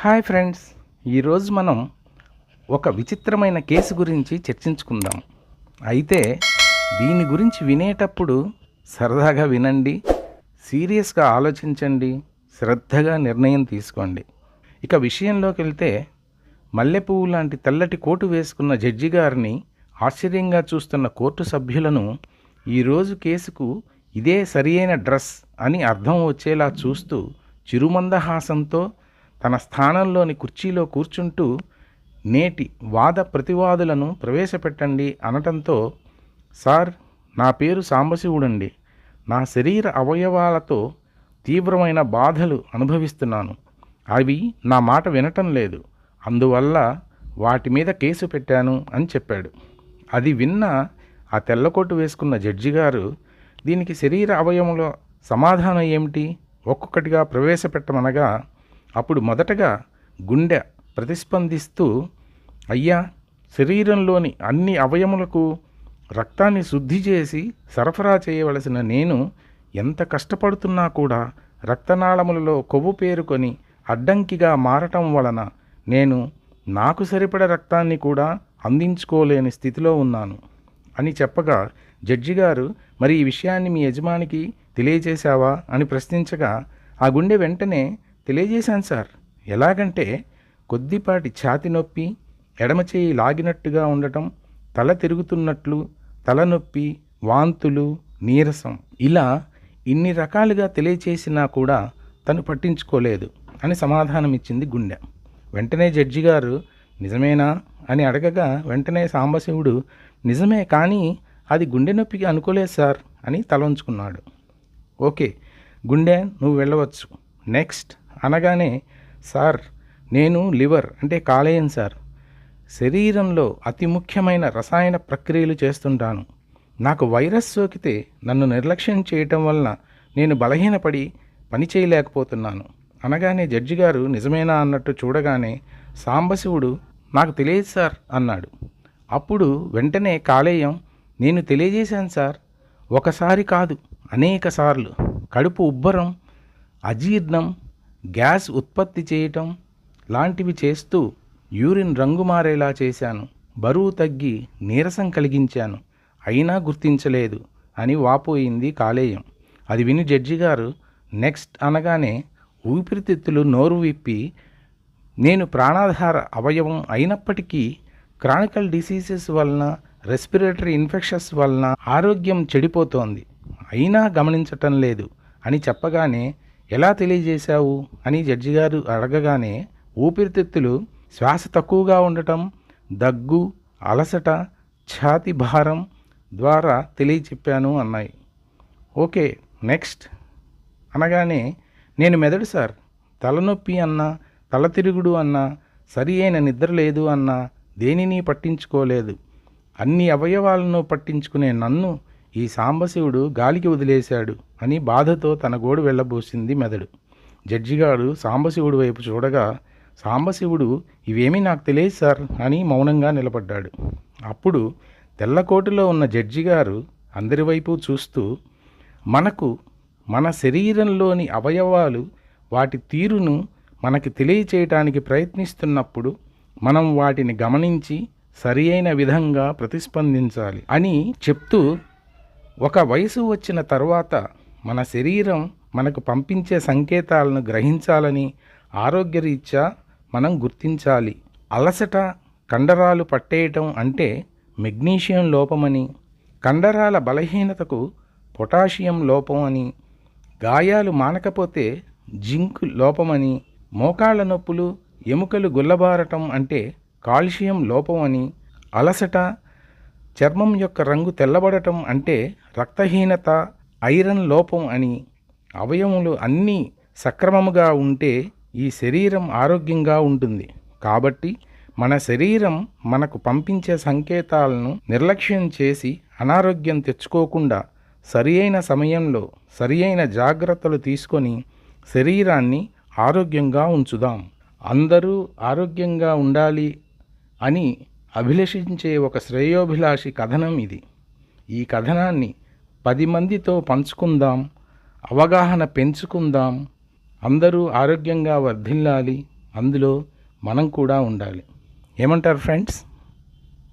Hi friends ఈరోజు మనం ఒక విచిత్రమైన కేసు గురించి చర్చించుకుందాం. అయితే దీని గురించి వినేటప్పుడు సరదాగా వినండి సీరియస్గా ఆలోచించండి శ్రద్ధగా నిర్ణయం తీసుకోండి. ఇక విషయంలోకి వెళ్తే మల్లెపువ్వు లాంటి తెల్లటి కోటు వేసుకున్న జడ్జి గారిని ఆశ్చర్యంగా చూస్తున్న కోర్టు సభ్యులను ఈరోజు కేసుకు ఇదే సరియైన డ్రెస్ అని అర్థం వచ్చేలా చూస్తూ చిరుమందహాసంతో తన స్థానంలోని కుర్చీలో కూర్చుంటూ నేటి వాద ప్రతివాదులను ప్రవేశపెట్టండి అనటంతో సార్ నా పేరు సాంబశివుడండి. నా శరీర అవయవాలతో తీవ్రమైన బాధలు అనుభవిస్తున్నాను. అవి నా మాట వినటం లేదు. అందువల్ల వాటి మీద కేసు పెట్టాను అని చెప్పాడు. అది విన్న ఆ తెల్లకోటు వేసుకున్న జడ్జి గారు దీనికి శరీర అవయవంలో సమాధానం ఏమిటి? ఒక్కొక్కటిగా ప్రవేశపెట్టమనగా అప్పుడు మొదటగా గుండె ప్రతిస్పందిస్తూ అయ్యా శరీరంలోని అన్ని అవయములకు రక్తాన్ని శుద్ధి చేసి సరఫరా చేయవలసిన నేను ఎంత కష్టపడుతున్నా కూడా రక్తనాళములలో కొవ్వు పేరుకొని అడ్డంకిగా మారటం వలన నేను నాకు సరిపడ రక్తాన్ని కూడా అందించుకోలేని స్థితిలో ఉన్నాను. అని చెప్పగా జడ్జి గారు మరి ఈ విషయాన్ని మీ యజమానికి తెలియజేశావా? అని ప్రశ్నించగా ఆ గుండె వెంటనే తెలియజేశాను సార్. ఎలాగంటే కొద్దిపాటి ఛాతి నొప్పి ఎడమ చేయి లాగినట్టుగా ఉండటం తల తిరుగుతున్నట్లు తలనొప్పి వాంతులు నీరసం ఇలా ఇన్ని రకాలుగా తెలియచేసినా కూడా తను పట్టించుకోలేదు అని సమాధానమిచ్చింది గుండె. వెంటనే జడ్జి గారు నిజమేనా? అని అడగగా వెంటనే సాంబశివుడు నిజమే కానీ అది గుండె నొప్పికి అనుకోలేదు సార్ అని తలంచుకున్నాడు ఓకే గుండె నువ్వు వెళ్ళవచ్చు. నెక్స్ట్. అనగానే సార్ నేను లివర్ అంటే కాలేయం సార్. శరీరంలో అతి ముఖ్యమైన రసాయన ప్రక్రియలు చేస్తుంటాను. నాకు వైరస్ సోకితే నన్ను నిర్లక్ష్యం చేయటం వలన నేను బలహీనపడి పని చేయలేకపోతున్నాను. అనగానే జడ్జి గారు నిజమేనా అన్నట్టు చూడగానే సాంబశివుడు నాకు తెలియదు సార్ అన్నాడు. అప్పుడు వెంటనే కాలేయం నేను తెలియజేశాను సార్. ఒకసారి కాదు అనేక సార్లు. కడుపు ఉబ్బరం అజీర్ణం గ్యాస్ ఉత్పత్తి చేయటం లాంటివి చేస్తూ యూరిన్ రంగు మారేలా చేశాను. బరువు తగ్గి నీరసం కలిగించాను. అయినా గుర్తించలేదు అని వాపోయింది కాలేయం. అది విని జడ్జి గారు నెక్స్ట్ అనగానే ఊపిరితిత్తులు నోరు విప్పి నేను ప్రాణాధార అవయవం అయినప్పటికీ క్రానికల్ డిసీజెస్ వలన రెస్పిరేటరీ ఇన్ఫెక్షన్స్ వలన ఆరోగ్యం చెడిపోతోంది. అయినా గమనించటం లేదు అని చెప్పగానే ఎలా తెలియజేశావు అని జడ్జి గారు అడగగానే ఊపిరితిత్తులు శ్వాస తక్కువగా ఉండటం దగ్గు అలసట ఛాతి భారం ద్వారా తెలియచెప్పాను అన్నాయి. Okay next. అనగానే నేను మెదడు సార్ తలనొప్పి అన్నా తల తిరుగుడు అన్నా సరి అయిన నిద్ర లేదు అన్నా దేనిని పట్టించుకోలేదు. అన్ని అవయవాలను పట్టించుకునే నన్ను ఈ సాంబశివుడు గాలికి వదిలేశాడు. అని బాధతో తన గోడు వెళ్ళబోసింది మెదడు. జడ్జిగాడు సాంబశివుడు వైపు చూడగా సాంబశివుడు ఇవేమీ నాకు తెలియదు సార్ అని మౌనంగా నిలబడ్డాడు. అప్పుడు తెల్లకోటలో ఉన్న జడ్జి గారు అందరి వైపు చూస్తూ మనకు మన శరీరంలోని అవయవాలు వాటి తీరును మనకి తెలియచేయటానికి ప్రయత్నిస్తున్నప్పుడు మనం వాటిని గమనించి సరి అయిన విధంగా ప్రతిస్పందించాలి అని చెప్తూ ఒక వయసు వచ్చిన తర్వాత మన శరీరం మనకు పంపించే సంకేతాలను గ్రహించాలని ఆరోగ్యరీత్యా మనం గుర్తించాలి. అలసట కండరాలు పట్టేయటం అంటే మెగ్నీషియం లోపమని కండరాల బలహీనతకు పొటాషియం లోపం అని గాయాలు మానకపోతే జింక్ లోపమని మోకాళ్ళ నొప్పులు ఎముకలు గుల్లబారటం అంటే కాల్షియం లోపం అని అలసట చర్మం యొక్క రంగు తెల్లబడటం అంటే రక్తహీనత ఐరన్ లోపం అని అవయవములు అన్నీ సక్రమముగా ఉంటే ఈ శరీరం ఆరోగ్యంగా ఉంటుంది. కాబట్టి మన శరీరం మనకు పంపించే సంకేతాలను నిర్లక్ష్యం చేసి అనారోగ్యం తెచ్చుకోకుండా సరి అయిన సమయంలో సరి అయిన జాగ్రత్తలు తీసుకొని శరీరాన్ని ఆరోగ్యంగా ఉంచుదాం. అందరూ ఆరోగ్యంగా ఉండాలి అని అభిలషించే ఒక శ్రేయోభిలాషి కథనం ఇది. ఈ కథనాన్ని పది మందితో పంచుకుందాం అవగాహన పెంచుకుందాం అందరూ ఆరోగ్యంగా వర్ధిల్లాలి అందులో మనం కూడా ఉండాలి. ఏమంటారు ఫ్రెండ్స్?